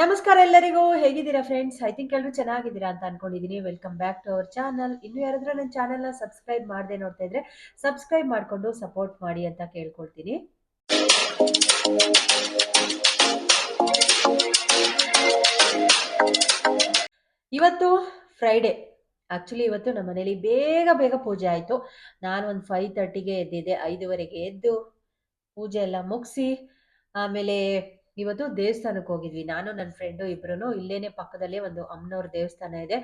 ನಮಸ್ಕಾರ ಎಲ್ಲರಿಗೂ, ಹೇಗಿದ್ದೀರಾ ಫ್ರೆಂಡ್ಸ್ ಐ ಥಿಂಕ್ ಎಲ್ಲರೂ ಚೆನ್ನಾಗಿದ್ದೀರಾ ಅಂತ ಅನ್ಕೊಂಡಿದೀನಿ. Welcome back to our channel ಇನ್ನು ಯಾರಾದ್ರೂ ನನ್ನ ಚಾನಲ್ನ ಸಬ್ಸ್ಕ್ರೈಬ್ ಮಾಡದೆ ನೋಡ್ತಾ ಇದ್ರೆ ಸಬ್ಸ್ಕ್ರೈಬ್ ಮಾಡಿಕೊಂಡು ಸಪೋರ್ಟ್ ಮಾಡಿ ಅಂತ ಕೇಳ್ಕೊಳ್ತೀನಿ. ಇವತ್ತು ಫ್ರೈಡೆ ಆಕ್ಚುಲಿ ಇವತ್ತು ನಮ್ಮ ಮನೇಲಿ ಬೇಗ ಬೇಗ ಪೂಜೆ ಆಯಿತು. ನಾನು ಒಂದು ಫೈವ್ ತರ್ಟಿಗೆ ಎದ್ದಿದ್ದೆ. ಐದುವರೆಗೆ ಎದ್ದು ಪೂಜೆ ಎಲ್ಲ ಮುಗಿಸಿ, ಆಮೇಲೆ ಇವತ್ತು ದೇವಸ್ಥಾನಕ್ಕೆ ಹೋಗಿದ್ವಿ. ನಾನು ನನ್ನ ಫ್ರೆಂಡು ಇಬ್ರು ಇಲ್ಲೇನೆ ಪಕ್ಕದಲ್ಲೇ ಒಂದು ಅಮ್ಮನವ್ರ ದೇವಸ್ಥಾನ ಇದೆ.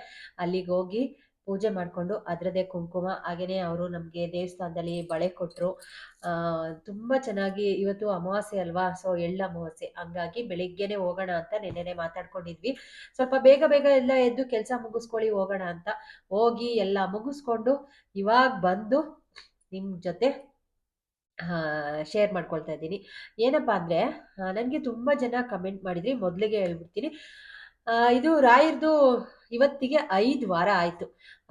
ಅಲ್ಲಿಗೆ ಹೋಗಿ ಪೂಜೆ ಮಾಡಿಕೊಂಡು ಅದರದೇ ಕುಂಕುಮ ಹಾಗೆಯೇ ಅವರು ನಮಗೆ ದೇವಸ್ಥಾನದಲ್ಲಿ ಬಳೆ ಕೊಟ್ಟರು ತುಂಬ ಚೆನ್ನಾಗಿ ಇವತ್ತು ಅಮಾವಾಸ್ಯೆ ಅಲ್ವಾ? ಸೊ ಎಳ್ಳ ಅಮಾವಾಸ್ಯೆ. ಹಂಗಾಗಿ ಬೆಳಿಗ್ಗೆನೆ ಹೋಗೋಣ ಅಂತ ನೆನ್ನೆನೆ ಮಾತಾಡ್ಕೊಂಡಿದ್ವಿ. ಸ್ವಲ್ಪ ಬೇಗ ಬೇಗ ಎಲ್ಲ ಎದ್ದು ಕೆಲಸ ಮುಗಿಸ್ಕೊಳ್ಳಿ, ಹೋಗೋಣ ಅಂತ. ಹೋಗಿ ಎಲ್ಲ ಮುಗಿಸ್ಕೊಂಡು ಇವಾಗ ಬಂದು ನಿಮ್ಮ ಜೊತೆ ಶೇರ್ ಮಾಡ್ಕೊಳ್ತಾ ಇದ್ದೀನಿ. ಏನಪ್ಪ ಅಂದರೆ ನನಗೆ ತುಂಬ ಜನ ಕಮೆಂಟ್ ಮಾಡಿದ್ರಿ ಮೊದಲಿಗೆ ಹೇಳ್ಬಿಡ್ತೀನಿ. ಇದು ರಾಯರ್ದು ಇವತ್ತಿಗೆ ಐದು ವಾರ ಆಯಿತು.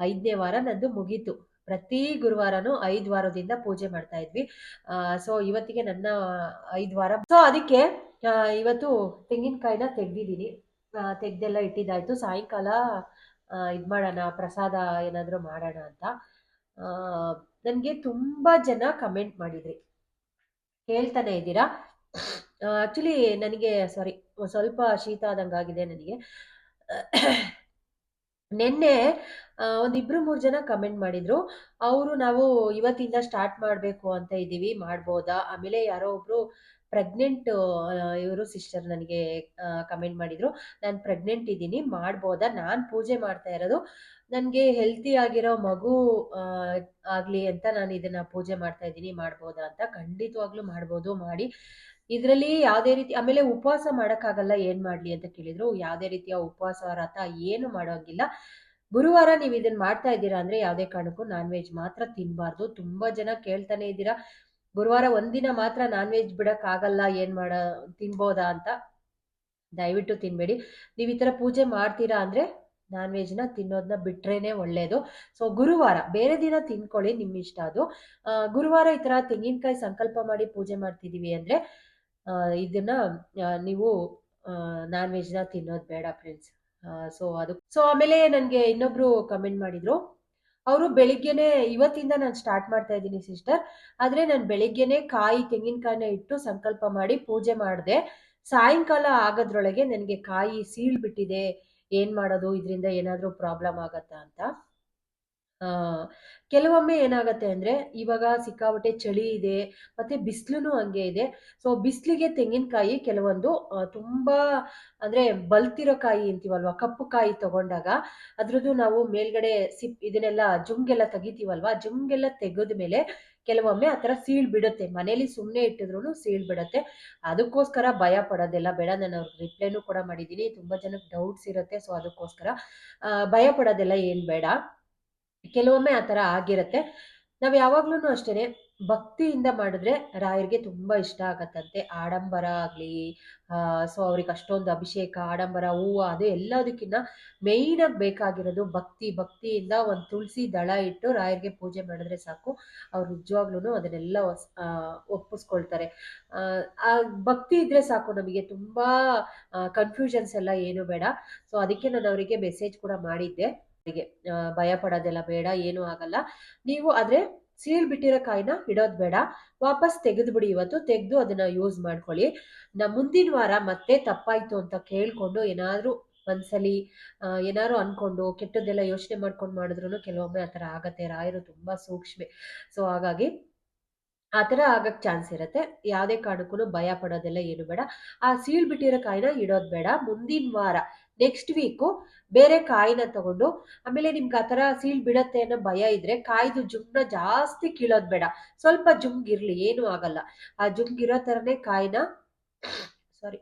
ಐದನೇ ವಾರ ನಂದು ಮುಗೀತು. ಪ್ರತಿ ಗುರುವಾರನೂ ಐದು ವಾರದಿಂದ ಪೂಜೆ ಮಾಡ್ತಾ ಇದ್ವಿ. ಸೊ ಇವತ್ತಿಗೆ ನನ್ನ ಐದು ವಾರ. ಸೊ ಅದಕ್ಕೆ ಇವತ್ತು ತೆಂಗಿನಕಾಯಿನ ತೆಗ್ದಿದ್ದೀನಿ. ತೆಗ್ದೆಲ್ಲ ಇಟ್ಟಿದ್ದಾಯ್ತು. ಸಾಯಂಕಾಲ ಇದು ಮಾಡೋಣ ಪ್ರಸಾದ ಏನಾದರೂ ಮಾಡೋಣ ಅಂತ. ನನಗೆ ತುಂಬ ಜನ ಕಮೆಂಟ್ ಮಾಡಿದ್ರಿ. ಹೇಳ್ತಾನೆ ಇದ್ದೀರಾ? ಆ್ಯಕ್ಚುಲಿ ನನಗೆ ಸಾರಿ ಸ್ವಲ್ಪ ಶೀತ ಆದಂಗಾಗಿದೆ ನನಗೆ. ನಿನ್ನೆ ಒಂದಿಬ್ರು ಮೂರು ಜನ ಕಮೆಂಟ್ ಮಾಡಿದ್ರು. ಅವರು ನಾವು ಇವತ್ತಿಂದ ಸ್ಟಾರ್ಟ್ ಮಾಡಬೇಕು ಅಂತ ಇದ್ದೀವಿ, ಮಾಡ್ಬೋದಾ? ಆಮೇಲೆ ಯಾರೋ ಒಬ್ರು ಪ್ರೆಗ್ನೆಂಟ್ ಇವರು ಸಿಸ್ಟರ್ ನನಗೆ ಕಮೆಂಟ್ ಮಾಡಿದ್ರು. ನಾನು ಪ್ರೆಗ್ನೆಂಟ್ ಇದ್ದೀನಿ, ಮಾಡ್ಬೋದಾ? ನಾನು ಪೂಜೆ ಮಾಡ್ತಾ ಇರೋದು. ನನಗೆ ಹೆಲ್ತಿ ಆಗಿರೋ ಮಗು ಆಗಲಿ ಅಂತ ನಾನು ಇದನ್ನ ಪೂಜೆ ಮಾಡ್ತಾ ಇದ್ದೀನಿ, ಮಾಡ್ಬೋದಾ ಅಂತ ಖಂಡಿತವಾಗ್ಲೂ ಮಾಡ್ಬೋದು, ಮಾಡಿ. ಇದರಲ್ಲಿ ಯಾವುದೇ ರೀತಿ, ಆಮೇಲೆ ಉಪವಾಸ ಮಾಡೋಕ್ಕಾಗಲ್ಲ, ಏನು ಮಾಡಲಿ ಅಂತ ಕೇಳಿದ್ರು. ಯಾವುದೇ ರೀತಿಯ ಉಪವಾಸ ರಥ ಏನು ಮಾಡೋಂಗಿಲ್ಲ. ಗುರುವಾರ ನೀವು ಇದನ್ನ ಮಾಡ್ತಾ ಇದ್ದೀರಾ ಅಂದ್ರೆ ಯಾವುದೇ ಕಾರಣಕ್ಕೂ ನಾನ್ ವೆಜ್ ಮಾತ್ರ ತಿನ್ನಬಾರ್ದು ತುಂಬಾ ಜನ ಕೇಳ್ತಾನೆ ಇದ್ದೀರಾ. ಗುರುವಾರ ಒಂದಿನ ಮಾತ್ರ ನಾನ್ ವೆಜ್ ಬಿಡೋಕ್ಕಾಗಲ್ಲ, ಏನ್ ಮಾಡ, ತಿನ್ಬೋದಾ ಅಂತ ದಯವಿಟ್ಟು ತಿನ್ಬೇಡಿ. ನೀವು ಈ ಥರ ಪೂಜೆ ಮಾಡ್ತೀರಾ ಅಂದ್ರೆ ನಾನ್ ವೆಜ್ನ ತಿನ್ನೋದನ್ನ ಬಿಟ್ರೇನೆ ಒಳ್ಳೇದು. ಸೊ ಗುರುವಾರ, ಬೇರೆ ದಿನ ತಿನ್ಕೊಳ್ಳಿ ನಿಮ್ಮ ಇಷ್ಟ ಅದು. ಗುರುವಾರ ಈ ಥರ ತೆಂಗಿನಕಾಯಿ ಸಂಕಲ್ಪ ಮಾಡಿ ಪೂಜೆ ಮಾಡ್ತಿದೀವಿ ಅಂದ್ರೆ ಇದನ್ನ ನೀವು ನಾನ್ ವೆಜ್ನ ತಿನ್ನೋದು ಬೇಡ ಫ್ರೆಂಡ್ಸ್ ಸೊ ಅದು. ಸೊ ಆಮೇಲೆ ನನಗೆ ಇನ್ನೊಬ್ರು ಕಮೆಂಟ್ ಮಾಡಿದ್ರು. ಅವರು ಬೆಳಿಗ್ಗೆನೆ, ಇವತ್ತಿಂದ ನಾನು ಸ್ಟಾರ್ಟ್ ಮಾಡ್ತಾ ಇದ್ದೀನಿ ಸಿಸ್ಟರ್ ಆದರೆ ನಾನು ಬೆಳಿಗ್ಗೆನೆ ಕಾಯಿ, ತೆಂಗಿನಕಾಯಿನ ಇಟ್ಟು ಸಂಕಲ್ಪ ಮಾಡಿ ಪೂಜೆ ಮಾಡಿದೆ. ಸಾಯಂಕಾಲ ಆಗೋದ್ರೊಳಗೆ ನನಗೆ ಕಾಯಿ ಸೀಳ್ಬಿಟ್ಟಿದೆ. ಏನು ಮಾಡೋದು? ಇದರಿಂದ ಏನಾದರೂ ಪ್ರಾಬ್ಲಮ್ ಆಗತ್ತಾ ಅಂತ. ಕೆಲವೊಮ್ಮೆ ಏನಾಗತ್ತೆ ಅಂದರೆ ಇವಾಗ ಸಿಕ್ಕಾಪಟ್ಟೆ ಚಳಿ ಇದೆ, ಮತ್ತು ಬಿಸಿಲು ಹಂಗೆ ಇದೆ. ಸೊ ಬಿಸಿಲಿಗೆ ತೆಂಗಿನಕಾಯಿ ಕೆಲವೊಂದು ತುಂಬ ಅಂದರೆ ಬಲ್ತಿರೋ ಕಾಯಿ ಅಂತೀವಲ್ವ, ಕಪ್ಪು ಕಾಯಿ ತಗೊಂಡಾಗ ಅದ್ರದ್ದು ನಾವು ಮೇಲ್ಗಡೆ ಸಿಪ್, ಇದನ್ನೆಲ್ಲ ಜುಂಗೆಲ್ಲ ತೆಗಿತೀವಲ್ವ ಜುಂಗೆಲ್ಲ ತೆಗೆದ ಮೇಲೆ ಕೆಲವೊಮ್ಮೆ ಆ ಥರ ಸೀಳ್ ಬಿಡುತ್ತೆ. ಮನೇಲಿ ಸುಮ್ಮನೆ ಇಟ್ಟಿದ್ರು ಸೀಳ್ ಬಿಡುತ್ತೆ. ಅದಕ್ಕೋಸ್ಕರ ಭಯ ಪಡೋದೆಲ್ಲ ಬೇಡ. ನಾನು ಅವ್ರಿಗೆ ರಿಪ್ಲೈನೂ ಕೂಡ ಮಾಡಿದ್ದೀನಿ. ತುಂಬ ಜನಕ್ಕೆ ಡೌಟ್ಸ್ ಇರುತ್ತೆ ಸೊ ಅದಕ್ಕೋಸ್ಕರ ಭಯ ಪಡೋದೆಲ್ಲ ಏನು ಬೇಡ. ಕೆಲವೊಮ್ಮೆ ಆ ಥರ ಆಗಿರುತ್ತೆ. ನಾವು ಯಾವಾಗ್ಲೂ ಅಷ್ಟೇ ಭಕ್ತಿಯಿಂದ ಮಾಡಿದ್ರೆ ರಾಯರಿಗೆ ತುಂಬಾ ಇಷ್ಟ ಆಗತ್ತಂತೆ. ಆಡಂಬರ ಆಗಲಿ ಸೊ ಅವ್ರಿಗೆ ಅಷ್ಟೊಂದು ಅಭಿಷೇಕ, ಆಡಂಬರ, ಹೂವು ಅದು ಎಲ್ಲದಕ್ಕಿಂತ ಆಗಿ ಬೇಕಾಗಿರೋದು ಭಕ್ತಿ, ಭಕ್ತಿಯಿಂದ ಒಂದು ತುಳಸಿ ದಳ ಇಟ್ಟು ರಾಯರಿಗೆ ಪೂಜೆ ಮಾಡಿದ್ರೆ ಸಾಕು. ಅವ್ರು ನಿಜವಾಗ್ಲೂ ಅದನ್ನೆಲ್ಲ ಒಪ್ಪಿಸ್ಕೊಳ್ತಾರೆ. ಆ ಭಕ್ತಿ ಇದ್ರೆ ಸಾಕು ನಮಗೆ, ತುಂಬಾ ಕನ್ಫ್ಯೂಷನ್ಸ್ ಎಲ್ಲ ಏನು ಬೇಡ. ಸೊ ಅದಕ್ಕೆ ನಾನು ಅವರಿಗೆ ಮೆಸೇಜ್ ಕೂಡ ಮಾಡಿದ್ದೆ. ಅವರಿಗೆ ಭಯ ಪಡೋದೆಲ್ಲ ಬೇಡ ಏನೂ ಆಗಲ್ಲ. ನೀವು ಆದ್ರೆ ಸೀಲ್ ಬಿಟ್ಟಿರೋ ಕಾಯಿನ ಇಡೋದು ಬೇಡ. ವಾಪಸ್ ತೆಗೆದುಬಿಡಿ ಇವತ್ತು ತೆಗೆದು ಅದನ್ನ ಯೂಸ್ ಮಾಡ್ಕೊಳ್ಳಿ. ನಾ ಮುಂದಿನ ವಾರ ಮತ್ತೆ ತಪ್ಪಾಯ್ತು ಅಂತ ಕೇಳ್ಕೊಂಡು ಏನಾದರೂ ಒಂದ್ಸಲಿ ಆ, ಏನಾದ್ರು ಅನ್ಕೊಂಡು ಕೆಟ್ಟದ್ದೆಲ್ಲ ಯೋಚನೆ ಮಾಡ್ಕೊಂಡು ಮಾಡಿದ್ರು ಕೆಲವೊಮ್ಮೆ ಆ ಥರ ಆಗತ್ತೆ. ರಾಯರು ತುಂಬಾ ಸೂಕ್ಷ್ಮೆ. ಸೊ ಹಾಗಾಗಿ ಆ ಥರ ಆಗಕ್ಕೆ ಚಾನ್ಸ್ ಇರುತ್ತೆ. ಯಾವುದೇ ಕಾರಣಕ್ಕೂ ಭಯ ಪಡೋದೆಲ್ಲ ಏನು ಬೇಡ. ಆ ಸೀಳ್ ಬಿಟ್ಟಿರೋ ಕಾಯಿನ ಇಡೋದು ಬೇಡ. ಮುಂದಿನ ವಾರ ನೆಕ್ಸ್ಟ್ ವೀಕು ಬೇರೆ ಕಾಯಿನ ತಗೊಂಡು, ಆಮೇಲೆ ನಿಮ್ಗೆ ಆ ಥರ ಸೀಳ್ ಬಿಡತ್ತೆ ಅನ್ನೋ ಭಯ ಇದ್ರೆ ಕಾಯ್ದು ಜುಮ್ನ ಜಾಸ್ತಿ ಕೀಳೋದು ಬೇಡ. ಸ್ವಲ್ಪ ಜುಮ್ಗಿರ್ಲಿ ಏನೂ ಆಗಲ್ಲ. ಆ ಜುಮ್ಗಿರೋ ಥರನೇ ಕಾಯಿನ ಸಾರಿ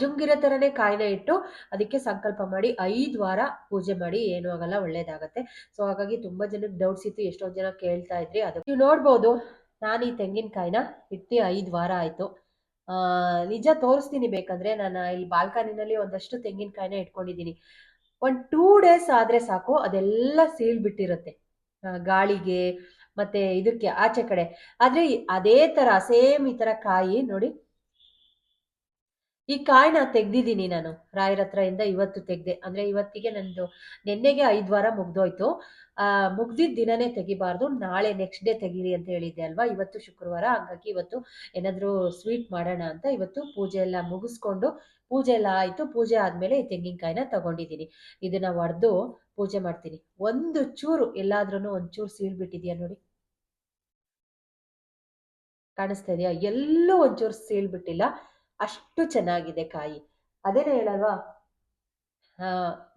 ಜುಮ್ಗಿರೋ ಥರನೇ ಕಾಯಿನ ಇಟ್ಟು ಅದಕ್ಕೆ ಸಂಕಲ್ಪ ಮಾಡಿ, ಐದು ವಾರ ಪೂಜೆ ಮಾಡಿ, ಏನೂ ಆಗಲ್ಲ, ಒಳ್ಳೇದಾಗತ್ತೆ. ಸೊ ಹಾಗಾಗಿ ತುಂಬ ಜನಕ್ಕೆ ಡೌಟ್ಸ್ ಇತ್ತು, ಎಷ್ಟೊಂದು ಜನ ಕೇಳ್ತಾ ಇದ್ರಿ ಅದು ನೀವು ನೋಡ್ಬೋದು, ನಾನು ಈ ತೆಂಗಿನಕಾಯಿನ ಇಟ್ಟು ಐದು ವಾರ ಆಯಿತು. ನಿಜ ತೋರಿಸ್ತೀನಿ ಬೇಕಂದ್ರೆ ನಾನು ಇಲ್ಲಿ ಬಾಲ್ಕನಿನಲ್ಲಿ ಒಂದಷ್ಟು ತೆಂಗಿನಕಾಯಿನ ಇಟ್ಕೊಂಡಿದ್ದೀನಿ. ಒಂದು ಟೂ ಡೇಸ್ ಆದರೆ ಸಾಕು, ಅದೆಲ್ಲ ಸೀಳ್ ಬಿಟ್ಟಿರುತ್ತೆ. ಗಾಳಿಗೆ, ಮತ್ತೆ ಇದಕ್ಕೆ ಆಚೆ ಕಡೆ. ಆದರೆ ಅದೇ ಥರ ಸೇಮ್ ಈ ಥರ ಕಾಯಿ ನೋಡಿ ಈ ಕಾಯಿನ ತೆಗ್ದಿದ್ದೀನಿ ನಾನು. ರಾಯರ ಹತ್ರ ಇಂದ ಇವತ್ತು ತೆಗ್ದೆ. ಅಂದ್ರೆ ಇವತ್ತಿಗೆ ನಂದು ನಿನ್ನೆಗೆ ಐದು ವಾರ ಮುಗ್ದೋಯ್ತು. ಆ ಮುಗ್ದಿದ್ದ ದಿನನೇ ತೆಗಿಬಾರ್ದು. ನಾಳೆ ನೆಕ್ಸ್ಟ್ ಡೇ ತೆಗೀರಿ ಅಂತ ಹೇಳಿದ್ದೆ ಅಲ್ವಾ? ಇವತ್ತು ಶುಕ್ರವಾರ. ಹಂಗಾಗಿ ಇವತ್ತು ಏನಾದರೂ ಸ್ವೀಟ್ ಮಾಡೋಣ ಅಂತ ಇವತ್ತು ಪೂಜೆ ಎಲ್ಲ ಮುಗಿಸ್ಕೊಂಡು ಪೂಜೆ ಎಲ್ಲ ಆಯಿತು. ಪೂಜೆ ಆದ್ಮೇಲೆ ಈ ತೆಂಗಿನಕಾಯಿನ ತಗೊಂಡಿದ್ದೀನಿ. ಇದನ್ನ ಒಡೆದು ಪೂಜೆ ಮಾಡ್ತೀನಿ. ಒಂದು ಚೂರು ಎಲ್ಲಾದ್ರೂ ಒಂದು ಚೂರು ಸೀಳ್ಬಿಟ್ಟಿದ್ಯಾ ನೋಡಿ? ಕಾಣಿಸ್ತಾ ಇದೆಯಾ? ಎಲ್ಲೂ ಒಂಚೂರು ಸೀಳ್ಬಿಟ್ಟಿಲ್ಲ ಅಷ್ಟು ಚೆನ್ನಾಗಿದೆ ಕಾಯಿ. ಅದೇನೇ ಹೇಳಲ್ವಾ?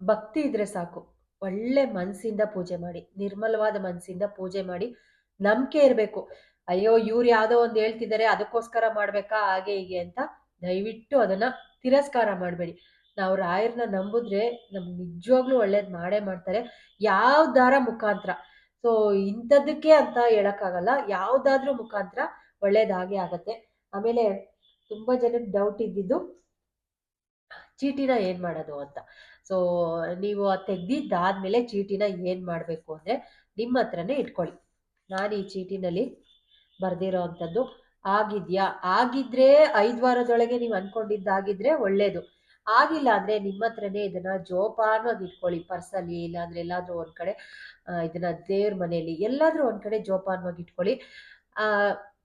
ಭಕ್ತಿ ಇದ್ರೆ ಸಾಕು. ಒಳ್ಳೆ ಮನಸ್ಸಿಂದ ಪೂಜೆ ಮಾಡಿ. ನಿರ್ಮಲವಾದ ಮನಸ್ಸಿಂದ ಪೂಜೆ ಮಾಡಿ ನಂಬಿಕೆ ಇರಬೇಕು. ಅಯ್ಯೋ, ಇವ್ರು ಯಾವುದೋ ಒಂದು ಹೇಳ್ತಿದ್ದಾರೆ, ಅದಕ್ಕೋಸ್ಕರ ಮಾಡ್ಬೇಕಾ, ಹಾಗೆ ಹೀಗೆ ಅಂತ ದಯವಿಟ್ಟು ಅದನ್ನ ತಿರಸ್ಕಾರ ಮಾಡಬೇಡಿ. ನಾವು ರಾಯರ್ನ ನಂಬಿದ್ರೆ ನಮ್ಗೆ ನಿಜವಾಗ್ಲೂ ಒಳ್ಳೇದು ಮಾಡೇ ಮಾಡ್ತಾರೆ. ಯಾವ ದಾರ ಮುಖಾಂತರ. ಸೊ ಇಂಥದ್ದಕ್ಕೆ ಅಂತ ಹೇಳಕ್ಕಾಗಲ್ಲ. ಯಾವ್ದಾದ್ರೂ ಮುಖಾಂತರ ಒಳ್ಳೇದಾಗೆ ಆಗತ್ತೆ. ಆಮೇಲೆ ತುಂಬಾ ಜನಕ್ಕೆ ಡೌಟ್ ಇದ್ದಿದ್ದು ಚೀಟಿನ ಏನ್ ಮಾಡೋದು ಅಂತ. ಸೊ ನೀವು ತೆಗ್ದಿದ್ದಾದ್ಮೇಲೆ ಚೀಟಿನ ಏನ್ ಮಾಡಬೇಕು ಅಂದ್ರೆ ನಿಮ್ಮ ಹತ್ರನೇ ಇಟ್ಕೊಳ್ಳಿ. ನಾನು ಈ ಚೀಟಿನಲ್ಲಿ ಬರ್ದಿರೋ ಅಂಥದ್ದು ಆಗಿದ್ಯಾ? ಆಗಿದ್ರೆ ಐದು ವಾರದೊಳಗೆ ನೀವು ಅನ್ಕೊಂಡಿದ್ದಾಗಿದ್ರೆ ಒಳ್ಳೇದು. ಆಗಿಲ್ಲ ಅಂದ್ರೆ ನಿಮ್ಮ ಹತ್ರನೇ ಇದನ್ನ ಜೋಪಾನವಾಗಿ ಇಟ್ಕೊಳ್ಳಿ, ಪರ್ಸಲ್ಲಿ, ಇಲ್ಲಾಂದ್ರೆ ಎಲ್ಲಾದ್ರೂ ಒಂದ್ ಕಡೆ ಇದನ್ನು ಇದನ್ನ ದೇವ್ರ ಮನೆಯಲ್ಲಿ ಎಲ್ಲಾದ್ರೂ ಒಂದ್ ಕಡೆ ಜೋಪಾನವಾಗಿ ಇಟ್ಕೊಳ್ಳಿ.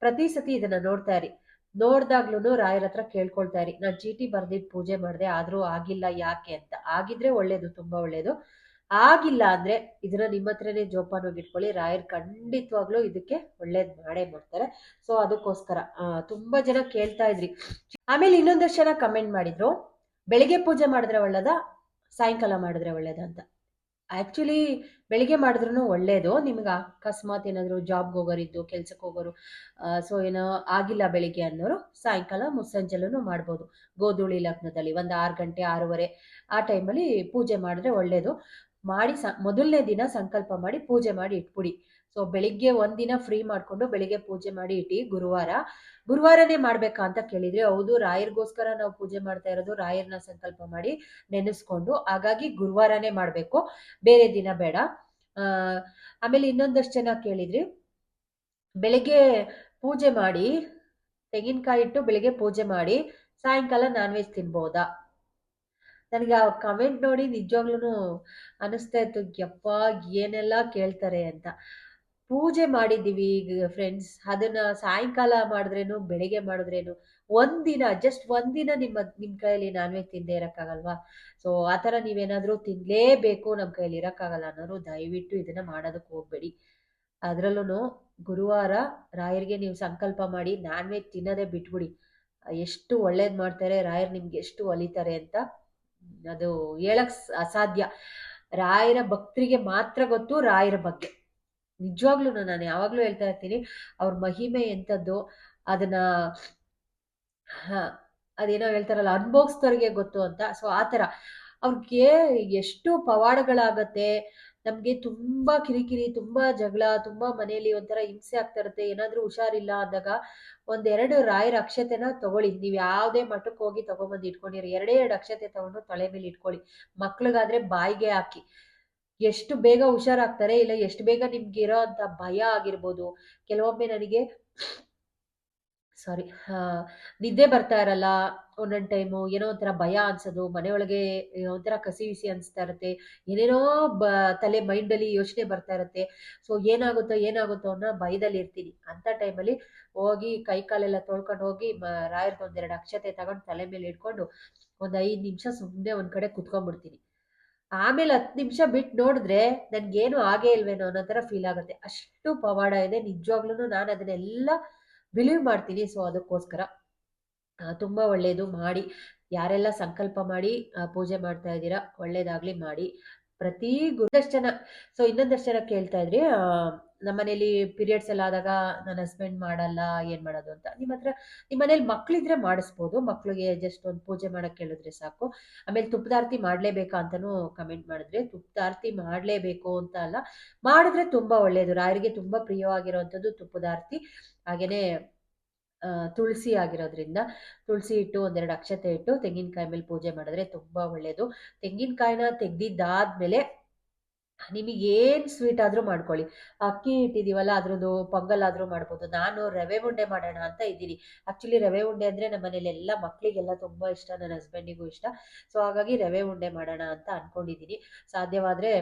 ಪ್ರತಿ ಸತಿ ಇದನ್ನ ನೋಡ್ತಾ ಇರಿ. ನೋಡ್ದಾಗ್ಲೂ ರಾಯರ ಹತ್ರ ಕೇಳ್ಕೊಳ್ತಾ ಇರಿ. ನಾನು ಚೀಟಿ ಬರ್ದಿದ್ ಪೂಜೆ ಮಾಡಿದೆ, ಆದ್ರೂ ಆಗಿಲ್ಲ ಯಾಕೆ ಅಂತ. ಆಗಿದ್ರೆ ಒಳ್ಳೇದು, ತುಂಬಾ ಒಳ್ಳೇದು. ಆಗಿಲ್ಲ ಅಂದ್ರೆ ಇದನ್ನ ನಿಮ್ಮ ಹತ್ರನೇ ಜೋಪಾನವಾಗಿ ಇಟ್ಕೊಳ್ಳಿ. ರಾಯರ್ ಖಂಡಿತವಾಗ್ಲೂ ಇದಕ್ಕೆ ಒಳ್ಳೇದ್ ಮಾಡೇ ಮಾಡ್ತಾರೆ. ಸೊ ಅದಕ್ಕೋಸ್ಕರ ತುಂಬಾ ಜನ ಕೇಳ್ತಾ ಇದ್ರಿ. ಆಮೇಲೆ ಇನ್ನೊಂದಷ್ಟು ಜನ ಕಮೆಂಟ್ ಮಾಡಿದ್ರು, ಬೆಳಿಗ್ಗೆ ಪೂಜೆ ಮಾಡಿದ್ರೆ ಒಳ್ಳೇದಾ, ಸಾಯಂಕಾಲ ಮಾಡಿದ್ರೆ ಒಳ್ಳೇದಾ ಅಂತ. ಆಕ್ಚುಲಿ ಬೆಳಿಗ್ಗೆ ಮಾಡಿದ್ರು ಒಳ್ಳೇದು. ನಿಮ್ಗೆ ಅಕಸ್ಮಾತ್ ಏನಾದರೂ ಜಾಬ್ಗೆ ಹೋಗೋರಿದ್ದು ಕೆಲ್ಸಕ್ಕೆ ಹೋಗೋರು ಸೊ ಏನೋ ಆಗಿಲ್ಲ ಬೆಳಿಗ್ಗೆ ಅನ್ನೋರು, ಸಾಯಂಕಾಲ ಮುಸ್ಸಂಜೆಲೂ ಮಾಡ್ಬೋದು. ಗೋಧೂಳಿ ಲಗ್ನದಲ್ಲಿ ಒಂದು ಆರು ಗಂಟೆ, ಆರೂವರೆ, ಆ ಟೈಮಲ್ಲಿ ಪೂಜೆ ಮಾಡಿದ್ರೆ ಒಳ್ಳೇದು. ಮಾಡಿ ಸ, ಮೊದಲನೇ ದಿನ ಸಂಕಲ್ಪ ಮಾಡಿ ಪೂಜೆ ಮಾಡಿ ಇಟ್ಬಿಡಿ. ಸೊ ಬೆಳಿಗ್ಗೆ ಒಂದಿನ ಫ್ರೀ ಮಾಡಿಕೊಂಡು ಬೆಳಿಗ್ಗೆ ಪೂಜೆ ಮಾಡಿ ಇಟ್ಟು ಗುರುವಾರ. ಗುರುವಾರನೇ ಮಾಡ್ಬೇಕಾ ಅಂತ ಕೇಳಿದ್ರೆ, ಹೌದು, ರಾಯರ್ಗೋಸ್ಕರ ನಾವು ಪೂಜೆ ಮಾಡ್ತಾ ಇರೋದು ರಾಯರ್ನ ಸಂಕಲ್ಪ ಮಾಡಿ ನೆನೆಸ್ಕೊಂಡು, ಹಾಗಾಗಿ ಗುರುವಾರನೇ ಮಾಡಬೇಕು. ಬೇರೆ ದಿನ ಬೇಡ. ಆಮೇಲೆ ಇನ್ನೊಂದಷ್ಟು ಜನ ಕೇಳಿದ್ರಿ, ಬೆಳಿಗ್ಗೆ ಪೂಜೆ ಮಾಡಿ, ತೆಂಗಿನಕಾಯಿ ಇಟ್ಟು ಬೆಳಿಗ್ಗೆ ಪೂಜೆ ಮಾಡಿ, ಸಾಯಂಕಾಲ ನಾನ್ ವೆಜ್ ತಿನ್ಬೋದಾ? ನನಗೆ ಆ ಕಮೆಂಟ್ ನೋಡಿ ನಿಜವಾಗ್ಲೂ ಅನಿಸ್ತಾ ಇತ್ತು, ಯಪ್ಪ, ಏನೆಲ್ಲ ಕೇಳ್ತಾರೆ ಅಂತ. ಪೂಜೆ ಮಾಡಿದ್ದೀವಿ ಈಗ ಫ್ರೆಂಡ್ಸ್ ಅದನ್ನ ಸಾಯಂಕಾಲ ಮಾಡಿದ್ರೇನು, ಬೆಳಿಗ್ಗೆ ಮಾಡಿದ್ರೇನು, ಒಂದಿನ ಜಸ್ಟ್ ಒಂದಿನ ನಿಮ್ಮ ನಿಮ್ಮ ಕೈಯಲ್ಲಿ ನಾನ್ ವೆಜ್ ತಿಂದೇ ಇರೋಕ್ಕಾಗಲ್ವಾ? ಸೊ ಆ ಥರ ನೀವೇನಾದರೂ ತಿನ್ನಲೇಬೇಕು ನಮ್ಮ ಕೈಯಲ್ಲಿ ಇರೋಕ್ಕಾಗಲ್ಲ ಅನ್ನೋರು ದಯವಿಟ್ಟು ಇದನ್ನ ಮಾಡೋದಕ್ಕೆ ಹೋಗ್ಬೇಡಿ. ಅದರಲ್ಲೂ ಗುರುವಾರ ರಾಯರಿಗೆ ನೀವು ಸಂಕಲ್ಪ ಮಾಡಿ ನಾನ್ ವೆಜ್ ತಿನ್ನೋದೇ ಬಿಟ್ಬಿಡಿ. ಎಷ್ಟು ಒಳ್ಳೇದು ಮಾಡ್ತಾರೆ, ರಾಯರ್ ನಿಮ್ಗೆ ಎಷ್ಟು ಒಲಿತಾರೆ ಅಂತ ಅದು ಹೇಳಕ್ ಅಸಾಧ್ಯ. ರಾಯರ ಭಕ್ತರಿಗೆ ಮಾತ್ರ ಗೊತ್ತು ರಾಯರ ಬಗ್ಗೆ. ನಿಜವಾಗ್ಲೂ ನಾನು ಯಾವಾಗ್ಲೂ ಹೇಳ್ತಾ ಇರ್ತೀನಿ, ಅವ್ರ ಮಹಿಮೆ ಎಂಥದ್ದು ಅದನ್ನ ಅದೇನೋ ಹೇಳ್ತಾರಲ್ಲ ಅನುಭವಿಸ್ದವ್ರಿಗೆ ಗೊತ್ತು ಅಂತ. ಸೊ ಆ ಥರ. ಅವ್ರಿಗೆ ಎಷ್ಟು ಪವಾಡಗಳಾಗತ್ತೆ, ನಮ್ಗೆ ತುಂಬಾ ಕಿರಿಕಿರಿ, ತುಂಬಾ ಜಗಳ, ತುಂಬಾ ಮನೆಯಲ್ಲಿ ಒಂಥರ ಹಿಂಸೆ ಆಗ್ತಾ ಇರುತ್ತೆ, ಏನಾದ್ರೂ ಹುಷಾರಿಲ್ಲ ಅಂದಾಗ ಒಂದೆರಡು ರಾಯರ ಅಕ್ಷತೆನ ತಗೊಳ್ಳಿ. ನೀವು ಯಾವುದೇ ಮಠಕ್ಕೆ ಹೋಗಿ ತಗೊಂಬಂದು ಇಟ್ಕೊಂಡಿರಿ, ಎರಡೇ ಎರಡು ಅಕ್ಷತೆ ತಗೊಂಡು ತಲೆ ಮೇಲೆ ಇಟ್ಕೊಳ್ಳಿ. ಮಕ್ಳಿಗಾದ್ರೆ ಬಾಯಿಗೆ ಹಾಕಿ. ಎಷ್ಟು ಬೇಗ ಹುಷಾರಾಗ್ತಾರೆ ಇಲ್ಲ ಎಷ್ಟು ಬೇಗ ನಿಮ್ಗೆ ಇರೋ ಅಂತ ಭಯ ಆಗಿರ್ಬೋದು. ಕೆಲವೊಮ್ಮೆ ನನಗೆ ಸಾರಿ ನಿದ್ದೆ ಬರ್ತಾ ಇರಲ್ಲ. ಒಂದೊಂದು ಟೈಮು ಏನೋ ಒಂಥರ ಭಯ ಅನ್ಸೋದು, ಮನೆಯೊಳಗೆ ಒಂಥರ ಕಸಿ ವಿಸಿ ಅನಿಸ್ತಾ ಇರುತ್ತೆ. ಏನೇನೋ ಬ, ತಲೆ ಮೈಂಡಲ್ಲಿ ಯೋಚನೆ ಬರ್ತಾ ಇರುತ್ತೆ. ಸೊ ಏನಾಗುತ್ತೋ ಏನಾಗುತ್ತೋ ಅನ್ನೋ ಭಯದಲ್ಲಿ ಇರ್ತೀನಿ. ಅಂಥ ಟೈಮಲ್ಲಿ ಹೋಗಿ ಕೈ ಕಾಲೆಲ್ಲ ತೊಳ್ಕೊಂಡು ಹೋಗಿ ಮ, ರಾಯರ್ದು ಒಂದೆರಡು ಅಕ್ಷತೆ ತಗೊಂಡು ತಲೆ ಮೇಲೆ ಇಟ್ಕೊಂಡು ಒಂದು ಐದು ನಿಮಿಷ ಸುಮ್ಮನೆ ಒಂದು ಕಡೆ ಕುತ್ಕೊಂಡ್ಬಿಡ್ತೀನಿ. ಆಮೇಲೆ ಹತ್ತು ನಿಮಿಷ ಬಿಟ್ಟು ನೋಡಿದ್ರೆ ನನ್ಗೇನು ಆಗೇ ಇಲ್ವೇನೋ ಅನ್ನೋ ಥರ ಫೀಲ್ ಆಗುತ್ತೆ. ಅಷ್ಟು ಪವಾಡ ಇದೆ ನಿಜವಾಗ್ಲೂ ನಾನು ಅದನ್ನೆಲ್ಲ ಬಿಲೀವ್ ಮಾಡ್ತೀನಿ. ಸೊ ಅದಕ್ಕೋಸ್ಕರ ತುಂಬಾ ಒಳ್ಳೆಯದು ಮಾಡಿ, ಯಾರೆಲ್ಲ ಸಂಕಲ್ಪ ಮಾಡಿ ಪೂಜೆ ಮಾಡ್ತಾ ಇದ್ದೀರಾ, ಒಳ್ಳೇದಾಗ್ಲಿ ಮಾಡಿ. ಪ್ರತಿ ಗುರುದಷ್ಟು ಜನ ಸೊ ಇನ್ನೊಂದಷ್ಟು ಜನ ಕೇಳ್ತಾ ಇದ್ರಿ ಆ, ನಮ್ಮ ಮನೇಲಿ ಪೀರಿಯಡ್ಸ್ ಎಲ್ಲ ಆದಾಗ ನನ್ನ ಹಸ್ಬೆಂಡ್ ಮಾಡಲ್ಲ ಏನ್ ಮಾಡೋದು ಅಂತ. ನಿಮ್ಮ ಹತ್ರ ನಿಮ್ಮ ಮನೇಲಿ ಮಕ್ಳಿದ್ರೆ ಮಾಡಿಸ್ಬೋದು ಮಕ್ಳಿಗೆ ಜಸ್ಟ್ ಒಂದು ಪೂಜೆ ಮಾಡಕ್ ಕೇಳಿದ್ರೆ ಸಾಕು. ಆಮೇಲೆ ತುಪ್ಪದಾರ್ತಿ ಮಾಡ್ಲೇಬೇಕಾ ಅಂತಾನೂ ಕಮೆಂಟ್ ಮಾಡಿದ್ರೆ ತುಪ್ಪದಾರ್ತಿ ಮಾಡ್ಲೇಬೇಕು ಅಂತ ಅಲ್ಲ ಮಾಡಿದ್ರೆ ತುಂಬಾ ಒಳ್ಳೆಯದು ರಾಯರಿಗೆ ತುಂಬಾ ಪ್ರಿಯವಾಗಿರುವಂಥದ್ದು ತುಪ್ಪದಾರ್ತಿ. ಹಾಗೇನೆ ತುಳಸಿ ಆಗಿರೋದ್ರಿಂದ ತುಳಸಿ ಇಟ್ಟು ಒಂದೆರಡು ಅಕ್ಷತೆ ಇಟ್ಟು ತೆಂಗಿನಕಾಯಿ ಮೇಲೆ ಪೂಜೆ ಮಾಡಿದ್ರೆ ತುಂಬ ಒಳ್ಳೆಯದು ತೆಂಗಿನಕಾಯಿನ ತೆಗ್ದಿದ್ದಾದ್ಮೇಲೆ ನಿಮಗೇನು ಸ್ವೀಟ್ ಆದರೂ ಮಾಡ್ಕೊಳ್ಳಿ. ಅಕ್ಕಿ ಇಟ್ಟಿದ್ದೀವಲ್ಲ ಅದ್ರದ್ದು ಪೊಂಗಲ್ ಆದರೂ ಮಾಡ್ಬೋದು. ನಾನು ರವೆ ಉಂಡೆ ಮಾಡೋಣ ಅಂತ ಇದ್ದೀನಿ. ಆ್ಯಕ್ಚುಲಿ ರವೆ ಉಂಡೆ ಅಂದರೆ ನಮ್ಮ ಮನೇಲಿ ಎಲ್ಲ ಮಕ್ಕಳಿಗೆಲ್ಲ ತುಂಬ ಇಷ್ಟ, ನನ್ನ ಹಸ್ಬೆಂಡಿಗೂ ಇಷ್ಟ. ಸೊ ಹಾಗಾಗಿ ರವೆ ಉಂಡೆ ಮಾಡೋಣ ಅಂತ ಅಂದ್ಕೊಂಡಿದ್ದೀನಿ ಸಾಧ್ಯವಾದರೆ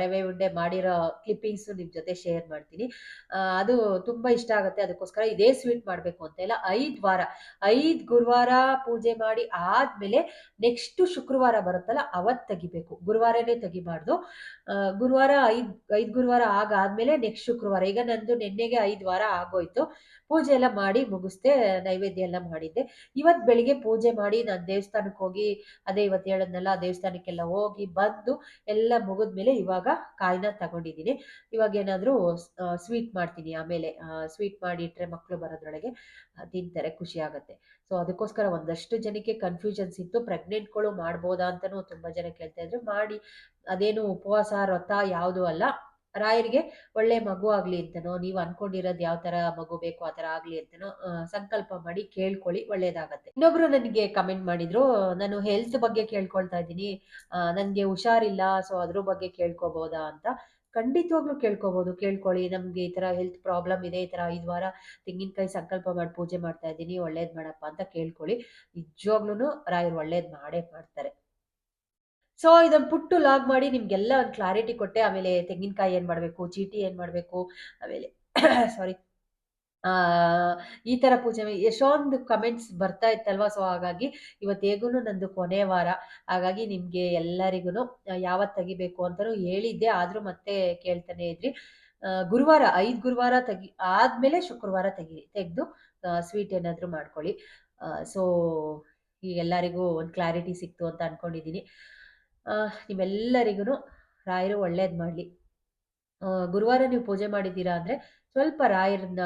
ರವೆ ಉಂಡೆ ಮಾಡಿರೋ ಕ್ಲಿಪ್ಪಿಂಗ್ಸ್ ನಿಮ್ಮ ಜೊತೆ ಶೇರ್ ಮಾಡ್ತೀನಿ. ಅದು ತುಂಬಾ ಇಷ್ಟ ಆಗುತ್ತೆ. ಅದಕ್ಕೋಸ್ಕರ ಇದೇ ಸ್ವೀಟ್ ಮಾಡಬೇಕು ಅಂತ ಇಲ್ಲ, ಐದು ವಾರ, ಐದು ಗುರುವಾರ ಪೂಜೆ ಮಾಡಿ ಆದ್ಮೇಲೆ ನೆಕ್ಸ್ಟ್ ಶುಕ್ರವಾರ ಬರುತ್ತಲ್ಲ, ಅವತ್ ತೆಗಿಬೇಕು. ಗುರುವಾರನೇ ತೆಗಿಬಾರ್ದು. ಗುರುವಾರ ಐದು ಐದು ಗುರುವಾರ ಆಗ ಆದ್ಮೇಲೆ ನೆಕ್ಸ್ಟ್ ಶುಕ್ರವಾರ, ಈಗ ನಂದು ನಿನ್ನೆಗೆ ಐದು ವಾರ ಆಗೋಯ್ತು. ಪೂಜೆ ಎಲ್ಲ ಮಾಡಿ ಮುಗಿಸ್ದೆ, ನೈವೇದ್ಯ ಎಲ್ಲ ಮಾಡಿದ್ದೆ. ಇವತ್ತು ಬೆಳಿಗ್ಗೆ ಪೂಜೆ ಮಾಡಿ ನಾನು ದೇವಸ್ಥಾನಕ್ಕೆ ಹೋಗಿ, ಅದೇ ಇವತ್ತು ಹೇಳದ್ನಲ್ಲ, ದೇವಸ್ಥಾನಕ್ಕೆಲ್ಲ ಹೋಗಿ ಬಂದು ಎಲ್ಲ ಮುಗಿದ್ಮೇಲೆ ಇವಾಗ ಕಾಯಿನ ತಗೊಂಡಿದ್ದೀನಿ. ಇವಾಗ ಏನಾದರೂ ಸ್ವೀಟ್ ಮಾಡ್ತೀನಿ ಆಮೇಲೆ ಸ್ವೀಟ್ ಮಾಡಿಟ್ರೆ ಮಕ್ಕಳು ಬರೋದ್ರೊಳಗೆ ತಿಂತಾರೆ, ಖುಷಿ ಆಗುತ್ತೆ. ಸೊ ಅದಕ್ಕೋಸ್ಕರ ಒಂದಷ್ಟು ಜನಕ್ಕೆ ಕನ್ಫ್ಯೂಷನ್ಸ್ ಇತ್ತು. ಪ್ರೆಗ್ನೆಂಟ್ಗಳು ಮಾಡ್ಬೋದಾ ಅಂತಲೂ ತುಂಬ ಜನ ಕೇಳ್ತಾ ಇದ್ರು. ಮಾಡಿ, ಅದೇನು ಉಪವಾಸ ವ್ರತ ಯಾವುದು ಅಲ್ಲ. ರಾಯರಿಗೆ ಒಳ್ಳೆ ಮಗು ಆಗ್ಲಿ ಅಂತನೋ, ನೀವು ಅನ್ಕೊಂಡಿರೋದು ಯಾವ ತರ ಮಗು ಬೇಕು ಆ ತರ ಆಗ್ಲಿ ಅಂತನೋ ಸಂಕಲ್ಪ ಮಾಡಿ ಕೇಳ್ಕೊಳ್ಳಿ, ಒಳ್ಳೇದಾಗತ್ತೆ. ಇನ್ನೊಬ್ರು ನನಗೆ ಕಮೆಂಟ್ ಮಾಡಿದ್ರು, ನಾನು ಹೆಲ್ತ್ ಬಗ್ಗೆ ಕೇಳ್ಕೊಳ್ತಾ ಇದ್ದೀನಿ ನನಗೆ ಹುಷಾರಿಲ್ಲ ಸೊ ಅದ್ರ ಬಗ್ಗೆ ಕೇಳ್ಕೊಬೋದಾ ಅಂತ. ಖಂಡಿತವಾಗ್ಲೂ ಕೇಳ್ಕೊಬಹುದು ಕೇಳ್ಕೊಳ್ಳಿ, ನಮ್ಗೆ ಈ ತರ ಹೆಲ್ತ್ ಪ್ರಾಬ್ಲಮ್ ಇದೆ, ಈ ತರ ಐದ್ ವಾರ ತೆಂಗಿನಕಾಯಿ ಸಂಕಲ್ಪ ಮಾಡಿ, ಪೂಜೆ ಮಾಡ್ತಾ ಇದ್ದೀನಿ, ಒಳ್ಳೇದ್ ಮಾಡಪ್ಪ ಅಂತ ಕೇಳ್ಕೊಳ್ಳಿ. ನಿಜವಾಗ್ಲೂ ರಾಯರು ಒಳ್ಳೇದ್ ಮಾಡೇ ಮಾಡ್ತಾರೆ. ಸೊ ಇದನ್ನ ಪುಟ್ಟು ಲಾಗ್ ಮಾಡಿ ನಿಮ್ಗೆಲ್ಲ ಒಂದು ಕ್ಲಾರಿಟಿ ಕೊಟ್ಟೆ. ಆಮೇಲೆ ತೆಂಗಿನಕಾಯಿ ಏನು ಮಾಡಬೇಕು? ಚೀಟಿ ಏನು ಮಾಡಬೇಕು? ಆಮೇಲೆ ಸಾರಿ ಈ ಥರ ಪೂಜೆ ಎಷ್ಟೊಂದು ಕಮೆಂಟ್ಸ್ ಬರ್ತಾ ಇತ್ತಲ್ವ? ಸೊ ಹಾಗಾಗಿ ಇವತ್ತು ಹೇಗೂ ನಂದು ಕೊನೆ ವಾರ. ಹಾಗಾಗಿ ನಿಮಗೆ ಎಲ್ಲರಿಗೂ ಯಾವತ್ತು ತೆಗಿಬೇಕು ಅಂತಲೂ ಹೇಳಿದ್ದೆ. ಆದರೂ ಮತ್ತೆ ಕೇಳ್ತಾನೆ ಇದ್ರಿ. ಗುರುವಾರ, ಐದು ಗುರುವಾರ ತೆಗಿ, ಆದಮೇಲೆ ಶುಕ್ರವಾರ ತೆಗಿ, ತೆಗೆದು ಸ್ವೀಟ್ ಏನಾದರೂ ಮಾಡ್ಕೊಳ್ಳಿ. ಸೊ ಈ ಎಲ್ಲರಿಗೂ ಒಂದು ಕ್ಲಾರಿಟಿ ಸಿಕ್ತು ಅಂತ ಅಂದ್ಕೊಂಡಿದ್ದೀನಿ ನಿಮ್ಮೆಲ್ಲರಿಗೂ ರಾಯರು ಒಳ್ಳೇದು ಮಾಡಲಿ. ಗುರುವಾರ ನೀವು ಪೂಜೆ ಮಾಡಿದ್ದೀರಾ ಅಂದರೆ ಸ್ವಲ್ಪ ರಾಯರನ್ನ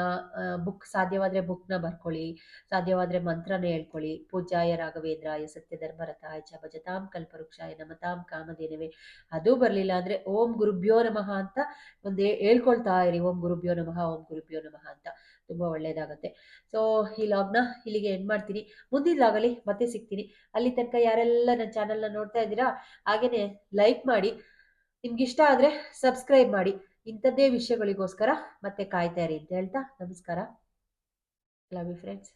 ಬುಕ್ ಸಾಧ್ಯವಾದರೆ ಬುಕ್ನ ಬರ್ಕೊಳ್ಳಿ, ಸಾಧ್ಯವಾದ್ರೆ ಮಂತ್ರನ ಹೇಳ್ಕೊಳ್ಳಿ. ಪೂಜಾಯ ರಾಘವೇಂದ್ರಾಯ ಸತ್ಯಧರ್ಮರಥಾಯ ಚ ಭಜತಾಂ ಕಲ್ಪವೃಕ್ಷಾಯ ನಮತಾಂ ಕಾಮಧೇನವೇ. ಅದು ಬರಲಿಲ್ಲ ಅಂದ್ರೆ ಓಂ ಗುರುಭ್ಯೋ ನಮಃ ಅಂತ ಒಂದು ಹೇಳ್ಕೊಳ್ತಾ ಇರಿ. ಓಂ ಗುರುಭ್ಯೋ ನಮಃ, ಓಂ ಗುರುಭ್ಯೋ ನಮಃ ಅಂತ. ತುಂಬ ಒಳ್ಳೇದಾಗತ್ತೆ. ಸೊ ಈ ಲಾಗ್ನ ಇಲ್ಲಿಗೆ ಎಂಡ್ ಮಾಡ್ತೀನಿ. ಮುಂದಿನ ಲಾಗಲಿ ಮತ್ತೆ ಸಿಗ್ತೀನಿ. ಅಲ್ಲಿ ತನಕ ಯಾರೆಲ್ಲ ನನ್ನ ಚಾನಲ್ನ ನೋಡ್ತಾ ಇದ್ದೀರಾ ಹಾಗೆಯೇ ಲೈಕ್ ಮಾಡಿ. ನಿಮ್ಗೆ ಇಷ್ಟ ಆದರೆ ಸಬ್ಸ್ಕ್ರೈಬ್ ಮಾಡಿ. ಇಂಥದ್ದೇ ವಿಷಯಗಳಿಗೋಸ್ಕರ ಮತ್ತೆ ಕಾಯ್ತಾ ಇರಿ ಅಂತ ಹೇಳ್ತಾ ನಮಸ್ಕಾರ. Love you friends